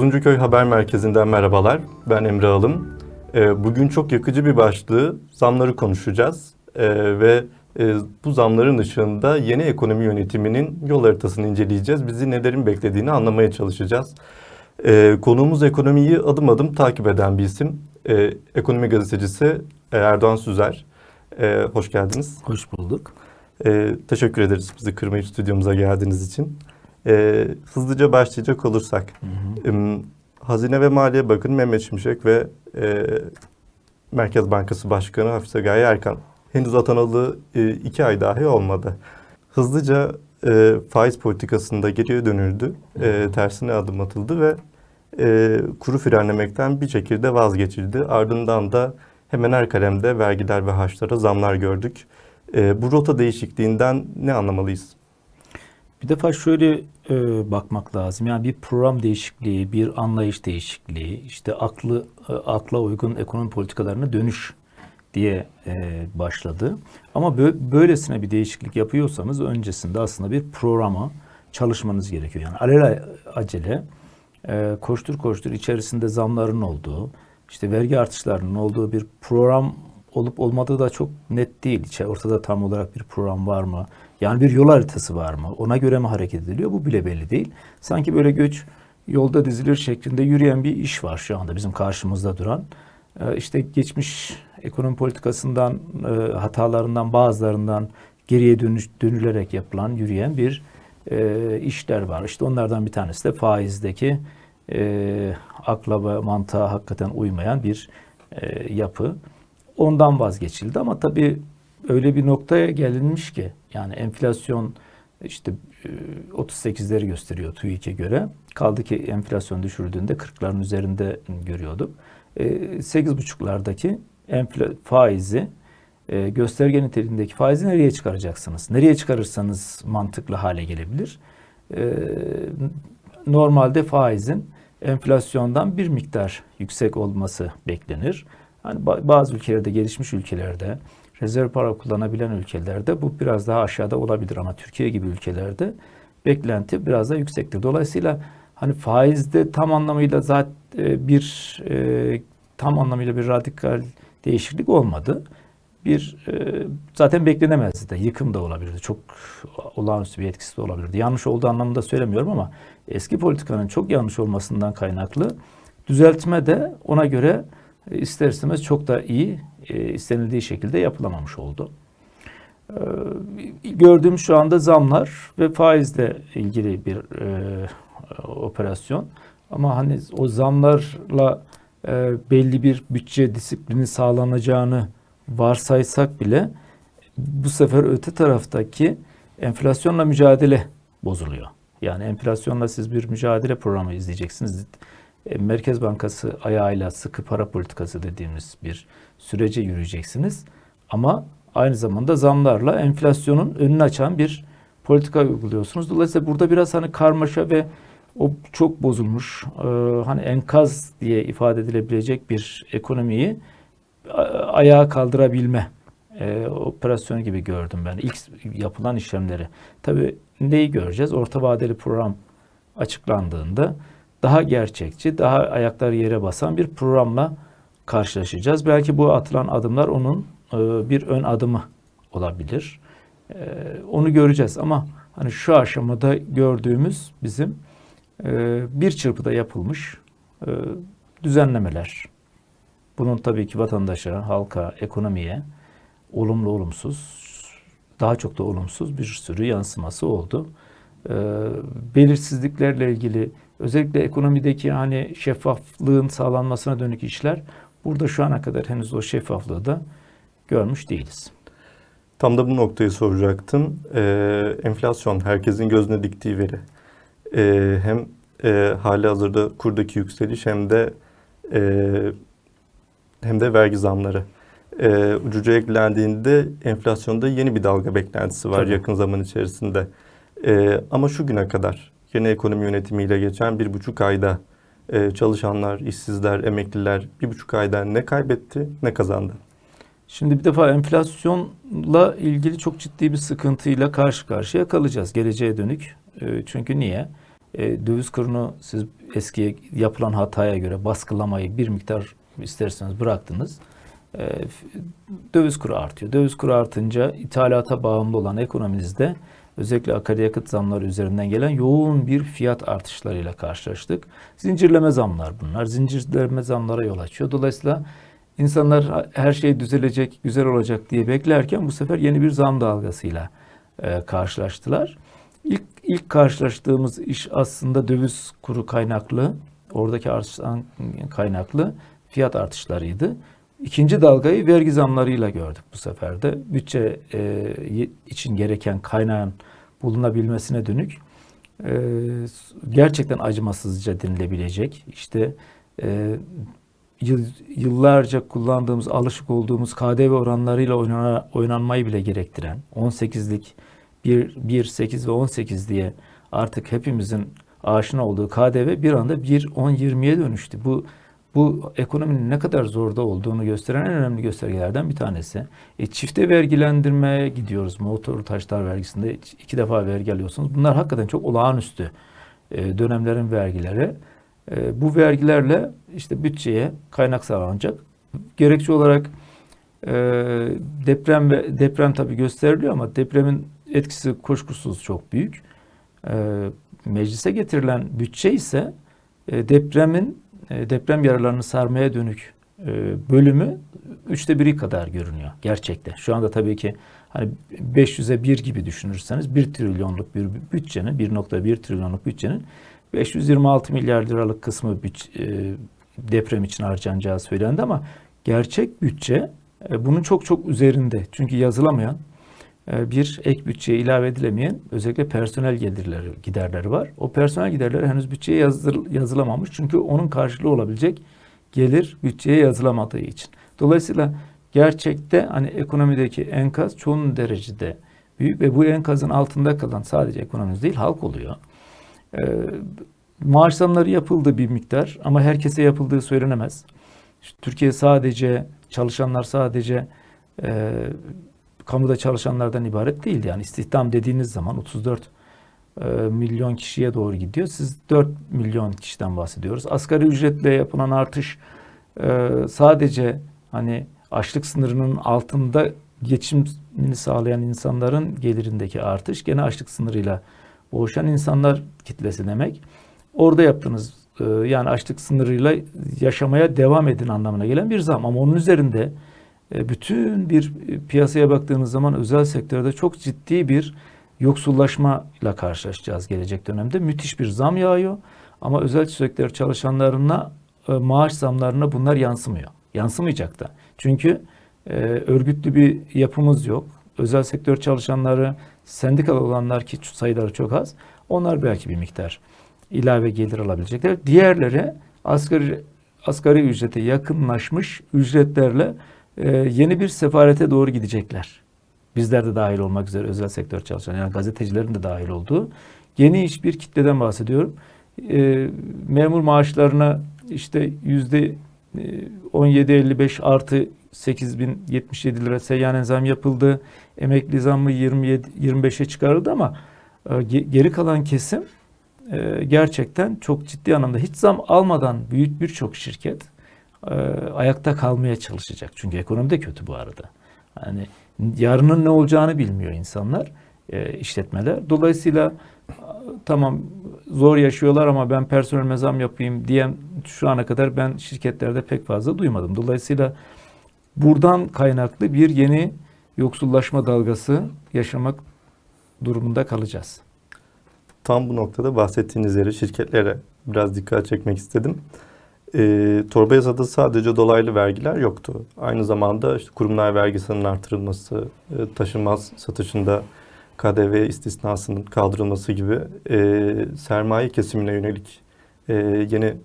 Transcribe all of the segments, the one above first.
Uzuncuköy Haber Merkezi'nden merhabalar. Ben Emre Alım. Ee, Bugün çok yakıcı bir başlığı zamları konuşacağız. Ee, Ve e, bu zamların ışığında yeni ekonomi yönetiminin yol haritasını inceleyeceğiz. Bizi nelerin beklediğini anlamaya çalışacağız. Ee, Konuğumuz ekonomiyi adım adım takip eden bir isim. Ekonomi gazetecisi Erdoğan Süzer. Hoş geldiniz. Hoş bulduk. Teşekkür ederiz bizi kırmayıp stüdyomuza geldiğiniz için. Ee, hızlıca başlayacak olursak. Em, Hazine ve Maliye Bakanı Mehmet Şimşek ve e, Merkez Bankası Başkanı Hafize Gaye Erkan henüz atanalı e, iki ay dahi olmadı. Hızlıca e, faiz politikasında geriye dönüldü, e, tersine adım atıldı ve e, kuru frenlemekten bir şekilde vazgeçildi. Ardından da hemen her kalemde vergiler ve harçlara zamlar gördük. E, bu rota değişikliğinden ne anlamalıyız? Bir defa şöyle e, bakmak lazım. Yani bir program değişikliği, bir anlayış değişikliği, işte aklı e, akla uygun ekonomi politikalarına dönüş diye e, başladı. Ama bö- böylesine bir değişiklik yapıyorsanız öncesinde aslında bir programa çalışmanız gerekiyor. Yani alele acele e, koştur koştur içerisinde zamların olduğu, işte vergi artışlarının olduğu bir program olup olmadığı da çok net değil. İçe ortada tam olarak bir program var mı? Yani bir yol haritası var mı? Ona göre mi hareket ediliyor? Bu bile belli değil. Sanki böyle göç yolda dizilir şeklinde yürüyen bir iş var şu anda bizim karşımızda duran. Ee, işte geçmiş ekonomi politikasından, e, hatalarından bazılarından geriye dönüş, dönülerek yapılan, yürüyen bir e, işler var. İşte onlardan bir tanesi de faizdeki e, akla ve mantığa hakikaten uymayan bir yapı. Ondan vazgeçildi ama tabii öyle bir noktaya gelinmiş ki yani enflasyon işte e, 38'leri gösteriyor TÜİK'e göre. Kaldı ki enflasyon düşürdüğünde 40'ların üzerinde görüyorduk. E, 8,5'lardaki enfla- faizi e, gösterge niteliğindeki faizi nereye çıkaracaksınız? Nereye çıkarırsanız mantıklı hale gelebilir. E, normalde faizin enflasyondan bir miktar yüksek olması beklenir. Hani ba- bazı ülkelerde, gelişmiş ülkelerde, rezerv para kullanabilen ülkelerde bu biraz daha aşağıda olabilir ama Türkiye gibi ülkelerde beklenti biraz daha yüksektir. Dolayısıyla hani faizde tam anlamıyla zaten bir e, tam anlamıyla bir radikal değişiklik olmadı. Bir e, zaten beklenemezdi de yıkım da olabilirdi. Çok olağanüstü bir etkisi de olabilirdi. Yanlış olduğu anlamında söylemiyorum ama eski politikanın çok yanlış olmasından kaynaklı düzeltme de ona göre e, ister istemez çok da iyi istenildiği şekilde yapılamamış oldu. E, gördüğümüz şu anda zamlar ve faizle ilgili bir e, operasyon. Ama hani o zamlarla e, belli bir bütçe disiplini sağlanacağını varsaysak bile bu sefer öte taraftaki enflasyonla mücadele bozuluyor. Yani enflasyonla siz bir mücadele programı izleyeceksiniz. E, Merkez Bankası ayağıyla sıkı para politikası dediğimiz bir sürece yürüyeceksiniz. Ama aynı zamanda zamlarla enflasyonun önünü açan bir politika uyguluyorsunuz. Dolayısıyla burada biraz hani karmaşa ve o çok bozulmuş e, hani enkaz diye ifade edilebilecek bir ekonomiyi a- ayağa kaldırabilme e, operasyonu gibi gördüm ben ilk yapılan işlemleri. Tabii neyi göreceğiz? Orta vadeli program açıklandığında daha gerçekçi, daha ayakları yere basan bir programla karşılaşacağız. Belki bu atılan adımlar onun e, bir ön adımı olabilir. E, onu göreceğiz ama hani şu aşamada gördüğümüz bizim e, bir çırpıda yapılmış düzenlemeler. Bunun tabii ki vatandaşa, halka, ekonomiye olumlu olumsuz, daha çok da olumsuz bir sürü yansıması oldu. Belirsizliklerle ilgili özellikle ekonomideki hani şeffaflığın sağlanmasına dönük işler burada şu ana kadar henüz o şeffaflığı da görmüş değiliz. Tam da bu noktayı soracaktım. Ee, enflasyon herkesin gözüne diktiği veri. Ee, hem e, hali hazırda kurdaki yükseliş hem de e, hem de vergi zamları. Ee, ucuca eklendiğinde enflasyonda yeni bir dalga beklentisi var Tabii. yakın zaman içerisinde. Ee, ama şu güne kadar yeni ekonomi yönetimiyle geçen bir buçuk ayda e, çalışanlar, işsizler, emekliler bir buçuk ayda ne kaybetti ne kazandı. Şimdi bir defa enflasyonla ilgili çok ciddi bir sıkıntıyla karşı karşıya kalacağız geleceğe dönük. E, Çünkü niye? e, döviz kurunu siz eski yapılan hataya göre baskılamayı bir miktar isterseniz bıraktınız. E, döviz kuru artıyor. Döviz kuru artınca ithalata bağımlı olan ekonomimizde özellikle akaryakıt zamları üzerinden gelen yoğun bir fiyat artışlarıyla karşılaştık. Zincirleme zamlar bunlar. Zincirleme zamlara yol açıyor. Dolayısıyla insanlar her şey düzelecek, güzel olacak diye beklerken bu sefer yeni bir zam dalgasıyla e, karşılaştılar. İlk, ilk karşılaştığımız iş aslında döviz kuru kaynaklı, oradaki artıştan kaynaklı fiyat artışlarıydı. İkinci dalgayı vergi zamlarıyla gördük bu sefer de. Bütçe e, için gereken kaynağın bulunabilmesine dönük e, gerçekten acımasızca denilebilecek işte e, yıl, yıllarca kullandığımız, alışık olduğumuz KDV oranlarıyla oynana, oynanmayı bile gerektiren 18'lik 1, 1, 8 ve 18 diye artık hepimizin aşina olduğu KDV bir anda 1, 10, 20'ye dönüştü. Bu bu ekonominin ne kadar zorda olduğunu gösteren en önemli göstergelerden bir tanesi. E, çifte vergilendirmeye gidiyoruz. Motor taşlar vergisinde iki defa vergi alıyorsunuz. Bunlar hakikaten çok olağanüstü e, dönemlerin vergileri. E, bu vergilerle işte bütçeye kaynak sağlanacak. Gerekçe olarak e, deprem ve deprem tabii gösteriliyor ama depremin etkisi kuşkusuz çok büyük. E, meclise getirilen bütçe ise e, depremin deprem yaralarını sarmaya dönük e, bölümü üçte biri kadar görünüyor gerçekten. Şu anda tabii ki hani 500'e 1 gibi düşünürseniz 1 trilyonluk bir bütçenin 1.1 trilyonluk bütçenin 526 milyar liralık kısmı e, deprem için harcanacağı söylendi ama gerçek bütçe e, bunun çok çok üzerinde. Çünkü yazılamayan e, bir ek bütçeye ilave edilemeyen özellikle personel gelirleri, giderleri var. O personel giderleri henüz bütçeye yazdır, yazılamamış. Çünkü onun karşılığı olabilecek gelir bütçeye yazılamadığı için. Dolayısıyla gerçekte hani ekonomideki enkaz çoğunun derecede büyük ve bu enkazın altında kalan sadece ekonomimiz değil halk oluyor. Ee, maaş zamları yapıldı bir miktar ama herkese yapıldığı söylenemez. Türkiye sadece çalışanlar sadece e, kamuda çalışanlardan ibaret değildi. Yani istihdam dediğiniz zaman 34 e, milyon kişiye doğru gidiyor. Siz 4 milyon kişiden bahsediyoruz. Asgari ücretle yapılan artış e, sadece hani açlık sınırının altında geçimini sağlayan insanların gelirindeki artış gene açlık sınırıyla boğuşan insanlar kitlesi demek. Orada yaptığınız e, yani açlık sınırıyla yaşamaya devam edin anlamına gelen bir zam. Ama onun üzerinde bütün bir piyasaya baktığınız zaman özel sektörde çok ciddi bir yoksullaşmayla karşılaşacağız gelecek dönemde. Müthiş bir zam yağıyor ama özel sektör çalışanlarına e, maaş zamlarına bunlar yansımıyor. Yansımayacak da. Çünkü e, örgütlü bir yapımız yok. Özel sektör çalışanları, sendikalı olanlar ki sayıları çok az. Onlar belki bir miktar ilave gelir alabilecekler. Diğerleri asgari asgari ücrete yakınlaşmış ücretlerle e, yeni bir sefarete doğru gidecekler. Bizler de dahil olmak üzere özel sektör çalışan yani gazetecilerin de dahil olduğu geniş bir kitleden bahsediyorum. E, memur maaşlarına işte yüzde 17.55 artı 8077 lira seyyanen zam yapıldı. Emekli zammı 27 25'e çıkarıldı ama e, ge- geri kalan kesim e, gerçekten çok ciddi anlamda hiç zam almadan büyük birçok şirket e, ayakta kalmaya çalışacak. Çünkü ekonomi de kötü bu arada. Yani yarının ne olacağını bilmiyor insanlar, e, işletmeler. Dolayısıyla tamam zor yaşıyorlar ama ben personelime zam yapayım diyen şu ana kadar ben şirketlerde pek fazla duymadım. Dolayısıyla buradan kaynaklı bir yeni yoksullaşma dalgası yaşamak durumunda kalacağız. Tam bu noktada bahsettiğiniz yere şirketlere biraz dikkat çekmek istedim. E, torba yasada sadece dolaylı vergiler yoktu. Aynı zamanda işte kurumlar vergisinin artırılması, e, taşınmaz satışında KDV istisnasının kaldırılması gibi e, sermaye kesimine yönelik e, yeni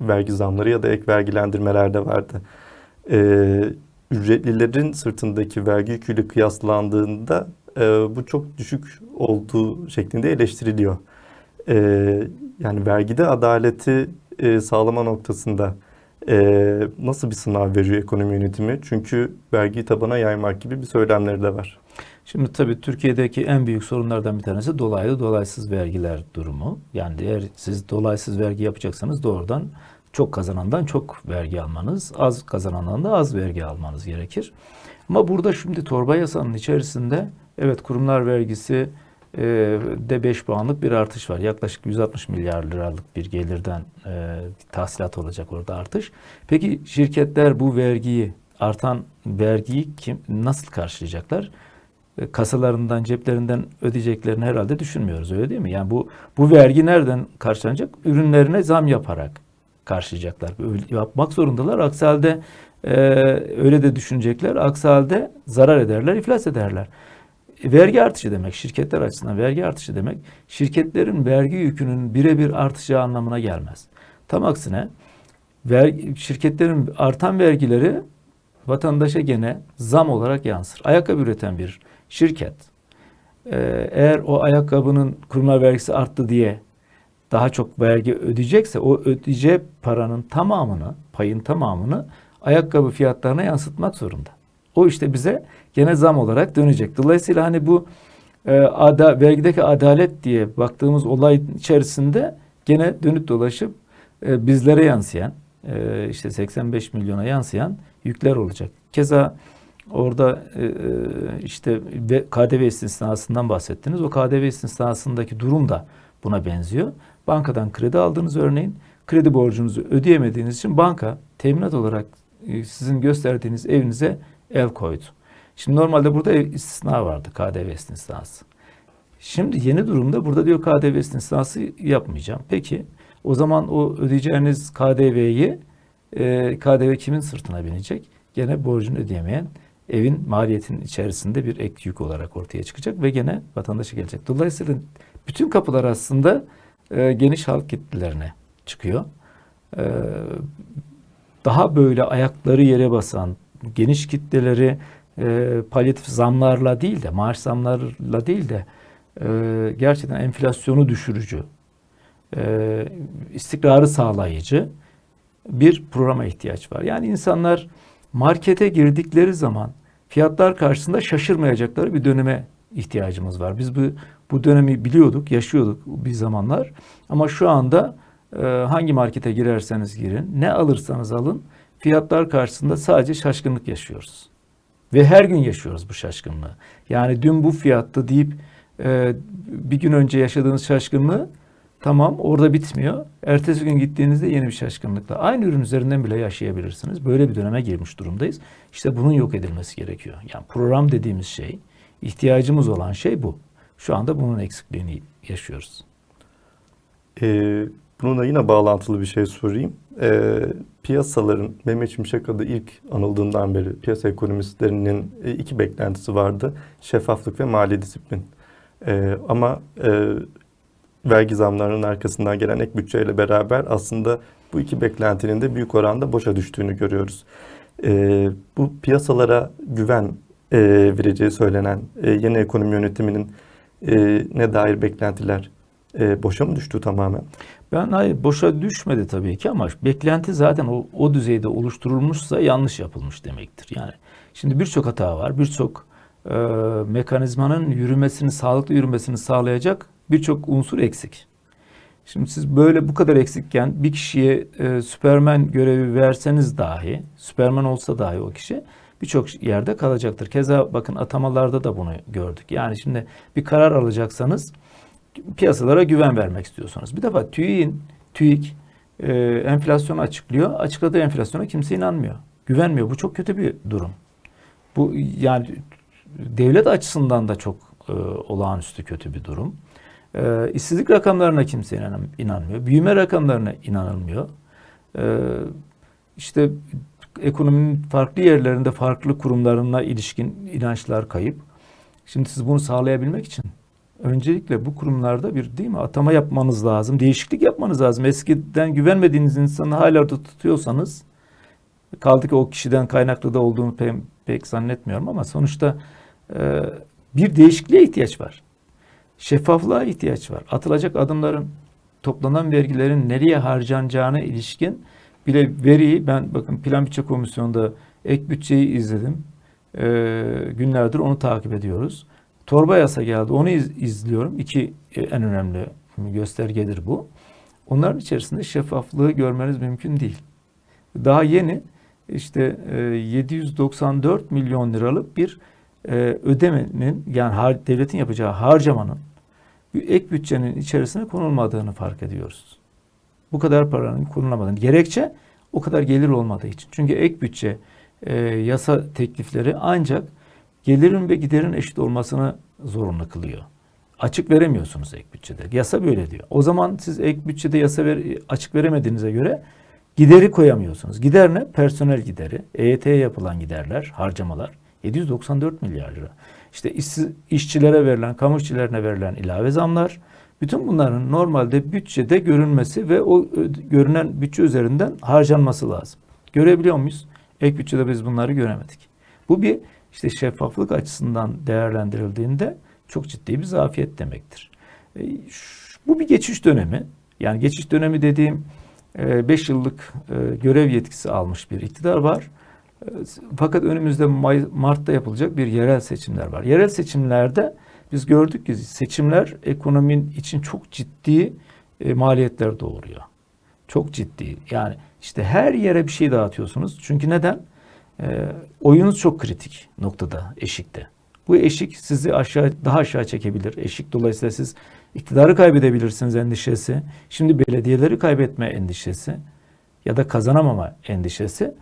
vergi zamları ya da ek vergilendirmeler de vardı. E, ücretlilerin sırtındaki vergi yüküyle kıyaslandığında e, bu çok düşük olduğu şeklinde eleştiriliyor. E, yani vergide adaleti e, sağlama noktasında e, nasıl bir sınav veriyor ekonomi yönetimi? Çünkü vergiyi tabana yaymak gibi bir söylemleri de var. Şimdi tabii Türkiye'deki en büyük sorunlardan bir tanesi dolaylı dolaysız vergiler durumu. Yani eğer siz dolaysız vergi yapacaksanız doğrudan çok kazanandan çok vergi almanız, az kazanandan da az vergi almanız gerekir. Ama burada şimdi torba yasanın içerisinde evet kurumlar vergisi de 5 puanlık bir artış var. Yaklaşık 160 milyar liralık bir gelirden e, tahsilat olacak orada artış. Peki şirketler bu vergiyi artan vergiyi kim nasıl karşılayacaklar? E, Kasalarından, ceplerinden ödeyeceklerini herhalde düşünmüyoruz öyle değil mi? Yani bu bu vergi nereden karşılanacak? Ürünlerine zam yaparak karşılayacaklar. Öyle yapmak zorundalar. Aksi halde e, öyle de düşünecekler. Aksi halde zarar ederler, iflas ederler. Vergi artışı demek, şirketler açısından vergi artışı demek, şirketlerin vergi yükünün birebir artacağı anlamına gelmez. Tam aksine vergi, şirketlerin artan vergileri vatandaşa gene zam olarak yansır. Ayakkabı üreten bir şirket e, eğer o ayakkabının kurumlar vergisi arttı diye daha çok vergi ödeyecekse o ödeyeceği paranın tamamını, payın tamamını ayakkabı fiyatlarına yansıtmak zorunda. O işte bize gene zam olarak dönecek. Dolayısıyla hani bu e, ada, vergideki adalet diye baktığımız olay içerisinde gene dönüp dolaşıp e, bizlere yansıyan e, işte 85 milyona yansıyan yükler olacak. Keza orada e, e, işte KDV istisnasından bahsettiniz. O KDV istisnasındaki durum da buna benziyor. Bankadan kredi aldınız örneğin. Kredi borcunuzu ödeyemediğiniz için banka teminat olarak e, sizin gösterdiğiniz evinize el koydu. Şimdi normalde burada istisna vardı. KDV istisnası. Şimdi yeni durumda burada diyor KDV istisnası yapmayacağım. Peki o zaman o ödeyeceğiniz KDV'yi e, KDV kimin sırtına binecek? Gene borcunu ödeyemeyen evin maliyetinin içerisinde bir ek yük olarak ortaya çıkacak ve gene vatandaşa gelecek. Dolayısıyla bütün kapılar aslında e, geniş halk kitlelerine çıkıyor. E, daha böyle ayakları yere basan geniş kitleleri e, palyatif zamlarla değil de maaş zamlarla değil de e, gerçekten enflasyonu düşürücü, e, istikrarı sağlayıcı bir programa ihtiyaç var. Yani insanlar markete girdikleri zaman fiyatlar karşısında şaşırmayacakları bir döneme ihtiyacımız var. Biz bu bu dönemi biliyorduk, yaşıyorduk bir zamanlar. Ama şu anda e, hangi markete girerseniz girin, ne alırsanız alın, fiyatlar karşısında sadece şaşkınlık yaşıyoruz. Ve her gün yaşıyoruz bu şaşkınlığı. Yani dün bu fiyattı deyip e, bir gün önce yaşadığınız şaşkınlığı tamam orada bitmiyor. Ertesi gün gittiğinizde yeni bir şaşkınlıkla aynı ürün üzerinden bile yaşayabilirsiniz. Böyle bir döneme girmiş durumdayız. İşte bunun yok edilmesi gerekiyor. Yani program dediğimiz şey, ihtiyacımız olan şey bu. Şu anda bunun eksikliğini yaşıyoruz. Ee, bununla yine bağlantılı bir şey sorayım. Ee, piyasaların Mehmet Şimşek adı ilk anıldığından beri piyasa ekonomistlerinin e, iki beklentisi vardı. Şeffaflık ve mali disiplin. Ee, ama e, vergi zamlarının arkasından gelen ek bütçeyle beraber aslında bu iki beklentinin de büyük oranda boşa düştüğünü görüyoruz. Ee, bu piyasalara güven e, vereceği söylenen e, yeni ekonomi yönetiminin e, ne dair beklentiler e, boşa mı düştü tamamen? Ben hayır boşa düşmedi tabii ki ama beklenti zaten o, o düzeyde oluşturulmuşsa yanlış yapılmış demektir. Yani şimdi birçok hata var, birçok e, mekanizmanın yürümesini, sağlıklı yürümesini sağlayacak birçok unsur eksik. Şimdi siz böyle bu kadar eksikken bir kişiye e, Süpermen görevi verseniz dahi, Süpermen olsa dahi o kişi birçok yerde kalacaktır. Keza bakın atamalarda da bunu gördük. Yani şimdi bir karar alacaksanız piyasalara güven vermek istiyorsanız. Bir defa TÜİK'in TÜİK e, enflasyonu açıklıyor. Açıkladığı enflasyona kimse inanmıyor. Güvenmiyor. Bu çok kötü bir durum. Bu yani devlet açısından da çok e, olağanüstü kötü bir durum. E, işsizlik rakamlarına kimse inan, inanmıyor. Büyüme rakamlarına inanılmıyor. E, işte ekonominin farklı yerlerinde farklı kurumlarına ilişkin inançlar kayıp. Şimdi siz bunu sağlayabilmek için öncelikle bu kurumlarda bir değil mi atama yapmanız lazım. Değişiklik yapmanız lazım. Eskiden güvenmediğiniz insanı hala da tutuyorsanız kaldı ki o kişiden kaynaklı da olduğunu pek, pek zannetmiyorum ama sonuçta e, bir değişikliğe ihtiyaç var. Şeffaflığa ihtiyaç var. Atılacak adımların toplanan vergilerin nereye harcanacağına ilişkin bile veriyi ben bakın plan bütçe komisyonunda ek bütçeyi izledim. E, günlerdir onu takip ediyoruz. Torba yasa geldi. Onu iz- izliyorum. İki e, en önemli göstergedir bu. Onların içerisinde şeffaflığı görmeniz mümkün değil. Daha yeni işte e, 794 milyon liralık bir e, ödemenin yani devletin yapacağı harcamanın ek bütçenin içerisine konulmadığını fark ediyoruz. Bu kadar paranın konulamadığını. Gerekçe o kadar gelir olmadığı için. Çünkü ek bütçe e, yasa teklifleri ancak gelirin ve giderin eşit olmasını zorunlu kılıyor. Açık veremiyorsunuz ek bütçede. Yasa böyle diyor. O zaman siz ek bütçede yasa ver, açık veremediğinize göre gideri koyamıyorsunuz. Gider ne? Personel gideri, EYT'ye yapılan giderler, harcamalar 794 milyar lira. İşte işsiz, işçilere verilen, kamu işçilerine verilen ilave zamlar, bütün bunların normalde bütçede görünmesi ve o ö- görünen bütçe üzerinden harcanması lazım. Görebiliyor muyuz? Ek bütçede biz bunları göremedik. Bu bir işte şeffaflık açısından değerlendirildiğinde çok ciddi bir zafiyet demektir. E, Bu bir geçiş dönemi. Yani geçiş dönemi dediğim 5 yıllık e, görev yetkisi almış bir iktidar var. E, Fakat önümüzde May- Mart'ta yapılacak bir yerel seçimler var. Yerel seçimlerde biz gördük ki seçimler ekonominin için çok ciddi e, maliyetler doğuruyor. Çok ciddi. Yani işte her yere bir şey dağıtıyorsunuz. Çünkü neden? E, oyunuz çok kritik noktada, eşikte. Bu eşik sizi aşağı daha aşağı çekebilir. Eşik dolayısıyla siz iktidarı kaybedebilirsiniz endişesi. Şimdi belediyeleri kaybetme endişesi ya da kazanamama endişesi.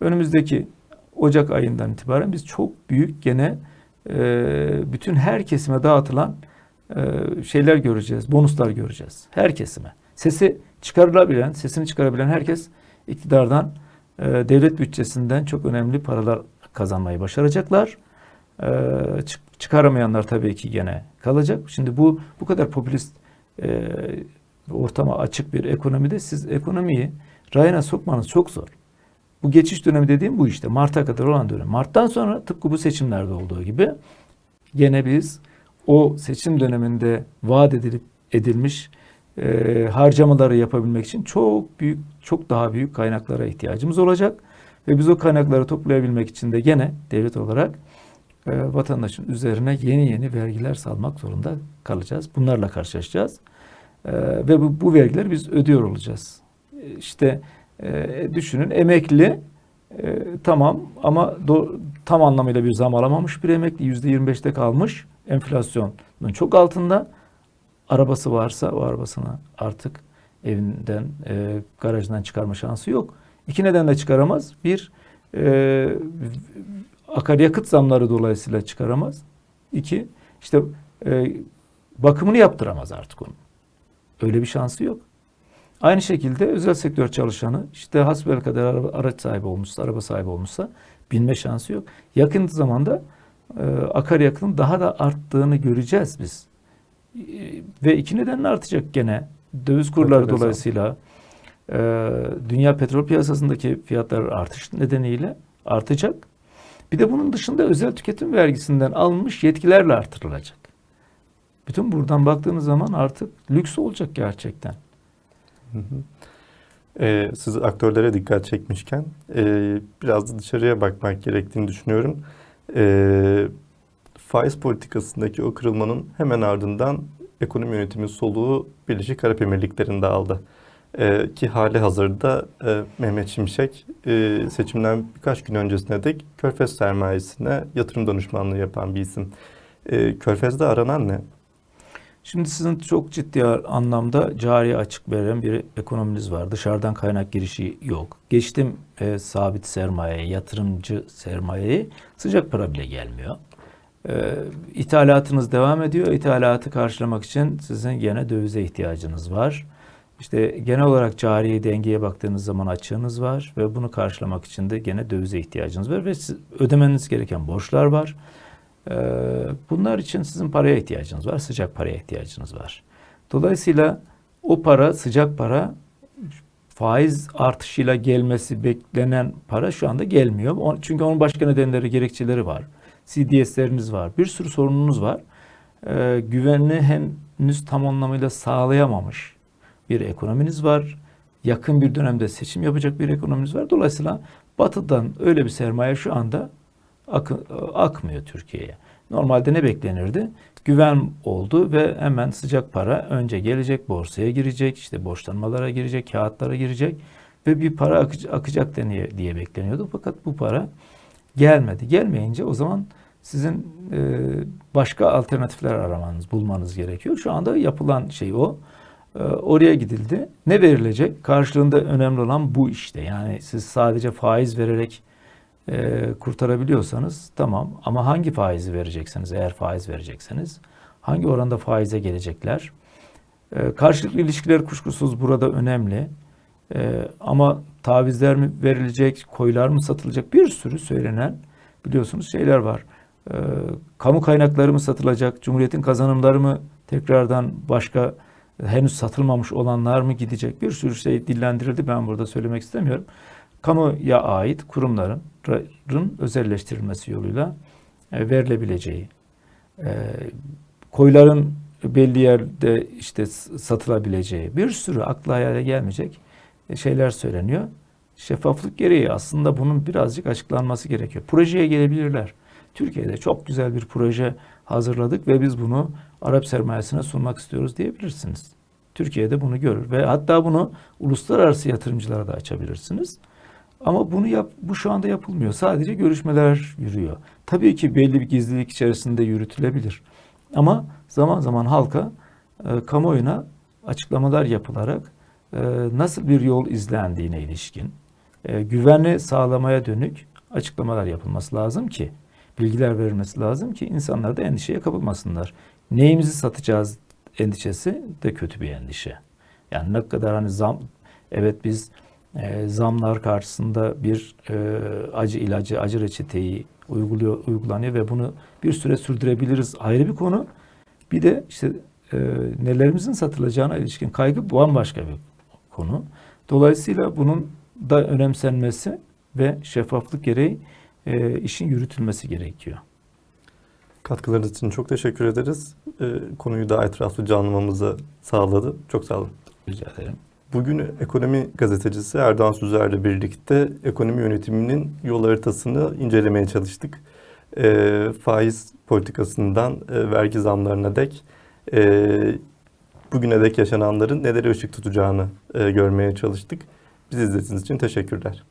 Önümüzdeki Ocak ayından itibaren biz çok büyük gene e, bütün her kesime dağıtılan e, şeyler göreceğiz, bonuslar göreceğiz. Her kesime. Sesi çıkarılabilen, sesini çıkarabilen herkes iktidardan, e, devlet bütçesinden çok önemli paralar kazanmayı başaracaklar. E, çık- çıkaramayanlar tabii ki gene kalacak. Şimdi bu bu kadar popülist e, ortama açık bir ekonomide siz ekonomiyi rayına sokmanız çok zor. Bu geçiş dönemi dediğim bu işte. Mart'a kadar olan dönem. Mart'tan sonra tıpkı bu seçimlerde olduğu gibi gene biz o seçim döneminde vaat edilip edilmiş e, harcamaları yapabilmek için çok büyük, çok daha büyük kaynaklara ihtiyacımız olacak. Ve biz o kaynakları toplayabilmek için de gene devlet olarak e, vatandaşın üzerine yeni yeni vergiler salmak zorunda kalacağız. Bunlarla karşılaşacağız. E, ve bu, bu vergileri biz ödüyor olacağız. E, İşte e, düşünün emekli e, tamam ama do- tam anlamıyla bir zam alamamış bir emekli yüzde 25'te kalmış enflasyonun çok altında arabası varsa o arabasını artık evinden e, garajdan çıkarma şansı yok. İki nedenle çıkaramaz. Bir e, akaryakıt zamları dolayısıyla çıkaramaz. İki işte e, bakımını yaptıramaz artık onun. Öyle bir şansı yok. Aynı şekilde özel sektör çalışanı işte hasbelkader araba, araç sahibi olmuşsa, araba sahibi olmuşsa bilme şansı yok. Yakın zamanda e, akaryakıtın daha da arttığını göreceğiz biz. Ve iki nedenle artacak gene. Döviz kurları Petrol dolayısıyla e, dünya petrol piyasasındaki fiyatlar artış nedeniyle artacak. Bir de bunun dışında özel tüketim vergisinden alınmış yetkilerle artırılacak. Bütün buradan baktığınız zaman artık lüks olacak gerçekten. Hı hı. Ee, siz aktörlere dikkat çekmişken e, biraz da dışarıya bakmak gerektiğini düşünüyorum. Ee, faiz politikasındaki o kırılmanın hemen ardından ekonomi yönetimi soluğu Birleşik Arap Emirlikleri'nde aldı. Ee, ki hali hazırda e, Mehmet Şimşek e, seçimden birkaç gün öncesine dek Körfez sermayesine yatırım danışmanlığı yapan bir isim. Ee, Körfez'de aranan ne? Şimdi sizin çok ciddi anlamda cari açık veren bir ekonominiz var. Dışarıdan kaynak girişi yok. Geçtim e, sabit sermaye, yatırımcı sermayeyi sıcak para bile gelmiyor. E, ithalatınız devam ediyor. İthalatı karşılamak için sizin gene dövize ihtiyacınız var. İşte genel olarak cari dengeye baktığınız zaman açığınız var ve bunu karşılamak için de gene dövize ihtiyacınız var ve siz, ödemeniz gereken borçlar var. Ee, Bunlar için sizin paraya ihtiyacınız var, sıcak paraya ihtiyacınız var. Dolayısıyla o para, sıcak para faiz artışıyla gelmesi beklenen para şu anda gelmiyor. Çünkü onun başka nedenleri, gerekçeleri var. CDS'leriniz var, bir sürü sorununuz var. Ee, güvenli henüz tam anlamıyla sağlayamamış bir ekonominiz var. Yakın bir dönemde seçim yapacak bir ekonominiz var. Dolayısıyla batıdan öyle bir sermaye şu anda akı- akmıyor Türkiye'ye. Normalde ne beklenirdi? Güven oldu ve hemen sıcak para önce gelecek, borsaya girecek, işte borçlanmalara girecek, kağıtlara girecek ve bir para akıc- akacak diye, diye bekleniyordu. Fakat bu para gelmedi. Gelmeyince o zaman sizin e, başka alternatifler aramanız, bulmanız gerekiyor. Şu anda yapılan şey o. E, oraya gidildi. Ne verilecek? Karşılığında önemli olan bu işte. Yani siz sadece faiz vererek e, kurtarabiliyorsanız tamam. Ama hangi faizi vereceksiniz eğer faiz verecekseniz? Hangi oranda faize gelecekler? Karşılıklı ilişkiler kuşkusuz burada önemli. Ama tavizler mi verilecek, koylar mı satılacak bir sürü söylenen biliyorsunuz şeyler var. E, kamu kaynakları mı satılacak, Cumhuriyet'in kazanımları mı tekrardan başka henüz satılmamış olanlar mı gidecek bir sürü şey dillendirildi. Ben burada söylemek istemiyorum. Kamuya ait kurumların rın özelleştirilmesi yoluyla e, verilebileceği, e, koyların belli yerde işte satılabileceği bir sürü akla hayale gelmeyecek e, şeyler söyleniyor. Şeffaflık gereği aslında bunun birazcık açıklanması gerekiyor. Projeye gelebilirler. Türkiye'de çok güzel bir proje hazırladık ve biz bunu Arap sermayesine sunmak istiyoruz diyebilirsiniz. Türkiye'de bunu görür ve hatta bunu uluslararası yatırımcılara da açabilirsiniz. Ama bunu yap, bu şu anda yapılmıyor. Sadece görüşmeler yürüyor. Tabii ki belli bir gizlilik içerisinde yürütülebilir. Ama zaman zaman halka, e, kamuoyuna açıklamalar yapılarak e, nasıl bir yol izlendiğine ilişkin, e, güvenli sağlamaya dönük açıklamalar yapılması lazım ki, bilgiler verilmesi lazım ki insanlar da endişeye kapılmasınlar. Neyimizi satacağız endişesi de kötü bir endişe. Yani ne kadar hani zam, evet biz e, zamlar karşısında bir e, acı ilacı, acı reçeteyi uyguluyor, uygulanıyor ve bunu bir süre sürdürebiliriz ayrı bir konu. Bir de işte e, nelerimizin satılacağına ilişkin kaygı bambaşka bir konu. Dolayısıyla bunun da önemsenmesi ve şeffaflık gereği e, işin yürütülmesi gerekiyor. Katkılarınız için çok teşekkür ederiz. Ee, konuyu daha etraflıca anlamamızı sağladı. Çok sağ olun. Rica ederim. Bugün ekonomi gazetecisi Erdoğan Süzer'le birlikte ekonomi yönetiminin yol haritasını incelemeye çalıştık. Ee, faiz politikasından e, vergi zamlarına dek e, bugüne dek yaşananların nelere ışık tutacağını e, görmeye çalıştık. Bizi izlediğiniz için teşekkürler.